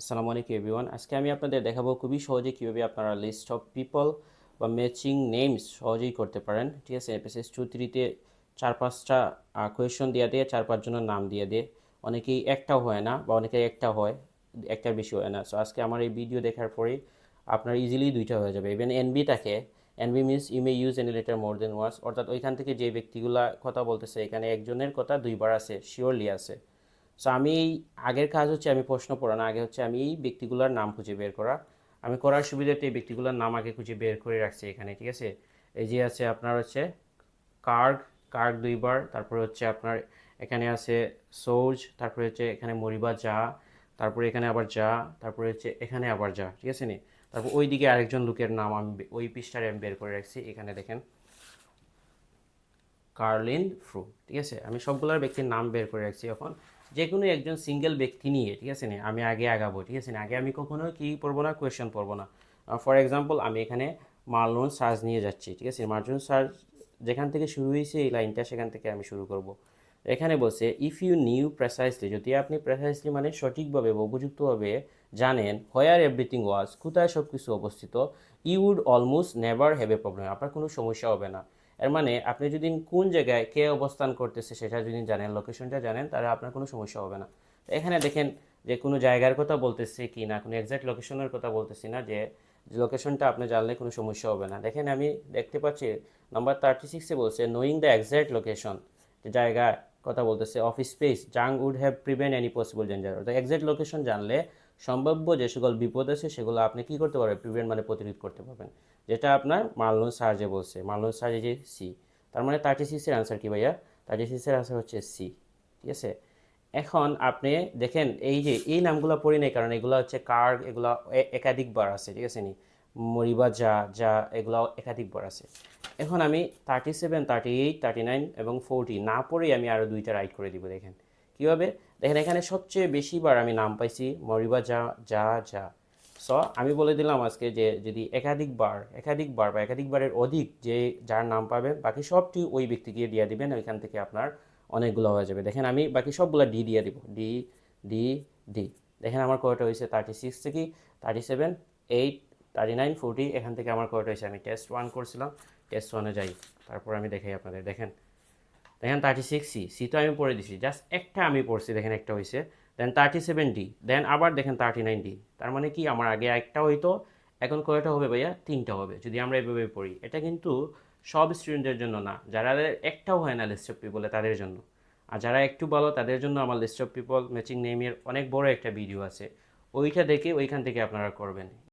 আসসালামু আলাইকুম এভরিওয়ান। আজকে আমি আপনাদের দেখাবো খুবই সহজে কীভাবে আপনারা লিস্ট অফ পিপল বা ম্যাচিং নেমস সহজেই করতে পারেন। ঠিক আছে? এপিএস টু থ্রিতে চার পাঁচটা কোয়েশন দিয়ে দিয়ে, চার পাঁচজনের নাম দিয়ে দিয়ে। অনেকেই একটাও হয় না বা অনেকেই একটা হয়, একটার বেশি হয় না। সো আজকে আমার এই ভিডিও দেখার পরেই আপনার ইজিলি দুইটা হয়ে যাবে। ইভেন এনবি থাকে। NB means you may use any letter more than once অর্থাৎ ওইখান থেকে যে ব্যক্তিগুলা কথা বলতেছে, এখানে একজনের কথা দুইবার আছে শিওরলি আছে। সো আমি এই আগের কাজ হচ্ছে আমি প্রশ্ন পড়ানো আগে হচ্ছে আমি এই ব্যক্তিগুলোর নাম খুঁজে বের করা। আমি করার সুবিধাতে এই ব্যক্তিগুলোর নাম আগে খুঁজে বের করে রাখছি এখানে, ঠিক আছে? এই যে আছে আপনার হচ্ছে কার্গ কার্গ দুইবার, তারপরে হচ্ছে আপনার এখানে আছে সৌজ, তারপরে হচ্ছে এখানে মরিবা যা, তারপরে এখানে আবার যা, তারপরে হচ্ছে এখানে আবার যা, ঠিক আছে নি? তারপর ওই দিকে আরেকজন লোকের নাম আমি ওই পৃষ্ঠারে আমি বের করে রাখছি, এখানে দেখেন। কার্লিন ফ্রু, ঠিক আছে? আমি সবগুলোর ব্যক্তির নাম বের করে রাখছি এখন। যে কোনো একজন সিঙ্গেল ব্যক্তি নিয়ে, ঠিক আছে না? আমি আগে আগাবো, ঠিক আছে না? আগে আমি কখনো কি পড়ব না কোয়েশ্চেন পড়ব না। ফর এক্সাম্পল আমি এখানে মার্লন সার্জ নিয়ে যাচ্ছি, ঠিক আছে মার্লন সার্জ যেখান থেকে শুরু হয়েছে, এই লাইনটা সেখান থেকে আমি শুরু করব। এখানে বলছে ইফ ইউ নিউ প্রেসাইসলি যদি আপনি প্রেসাইসলি মানে সঠিকভাবে বা উপযুক্তভাবে জানেন হোয়ার এভরিথিং ওয়াজ কোথায় সব কিছু অবস্থিত you would almost never have a problem আপনার কোনো সমস্যা হবে না। এর মানে আপনি যদি কোন জায়গায় কে অবস্থান করতেছে সেটা যদি জানেন লোকেশনটা জানেন, তাহলে আপনার কোনো সমস্যা হবে না। এখানে দেখেন যে কোনো জায়গার কথা বলতেছে কি না, কোনো এক্সাক্ট লোকেশনের কথা বলতেছি না যে লোকেশনটা আপনি জানলে কোনো সমস্যা হবে না। দেখেন আমি দেখতে পাচ্ছি নাম্বার থার্টি সিক্সে বলছে নোয়িং দ্য এক্সাক্ট লোকেশন যে জায়গা কথা বলতেছে অফিস স্পেস জাং would have prevent any possible danger অর্থাৎ এক্সাক্ট লোকেশন জানলে সম্ভাব্য যে সকল বিপদ আছে, সেগুলো আপনি কি করতে পারবেন? প্রিভেন্ট মানে প্রতিরোধ করতে পারবেন। যেটা আপনার মার্লন সার্জে বলছে মার্লন সার্জে যে সি তার মানে থার্টি সিক্সের আনসার কি ভাইয়া? থার্টি সিক্সের আনসার হচ্ছে সি ঠিক আছে? এখন আপনি দেখেন, এই যে, এই নামগুলো পড়ি নাই, কারণ এগুলো হচ্ছে কার এগুলো একাধিকবার আছে, ঠিক আছে নি? মরিবা যা যা এগুলো একাধিকবার আছে। এখন আমি thirty seven thirty eight thirty nine এবং ফোরটি না পড়েই আমি আরও দুইটা রাইট করে দিব, দেখেন। কীভাবে? দেখেন, এখানে সবচেয়ে বেশিবার আমি নাম পাইছি মরিবা যা যা যা সো আমি বলে দিলাম আজকে যে যদি একাধিকবার একাধিকবার বা একাধিকবারের অধিক যে যার নাম পাবেন, বাকি সবটি ওই ব্যক্তিকে দিয়ে দিবেন, ওইখান থেকে আপনার অনেকগুলো হয়ে যাবে। দেখেন, আমি বাকি সবগুলো ডি দিয়ে দিব। ডি ডি ডি দেখেন, আমার কয়টা হয়েছে থার্টি সিক্স থেকে thirty seven eight thirty nine forty এখান থেকে আমার কয়টা হয়েছে। আমি টেস্ট ওয়ান করছিলাম টেস্ট ওয়ানে যাই। তারপর আমি দেখাই আপনাদের। দেখেন দেখেন থার্টি সিক্স সি সি তো আমি পড়ে দিছি। জাস্ট একটা আমি পড়ছি দেখেন একটা হয়েছে then thirty seven D then আবার দেখেন থার্টি নাইন ডি তার মানে কি? আমার আগে একটা হইতো, এখন কয়টা হবে ভাইয়া? তিনটা হবে। যদি আমরা এভাবে পড়ি, এটা কিন্তু সব স্টুডেন্টের জন্য না। যারা একটাও হয় না লিস্ট অফ পিপলে তাদের জন্য। আর যারা একটু ভালো, তাদের জন্য আমার লিস্ট অফ পিপল ম্যাচিং নেমের অনেক বড় একটা ভিডিও আছে। ওইটা দেখে ওইখান থেকে আপনারা করবেন।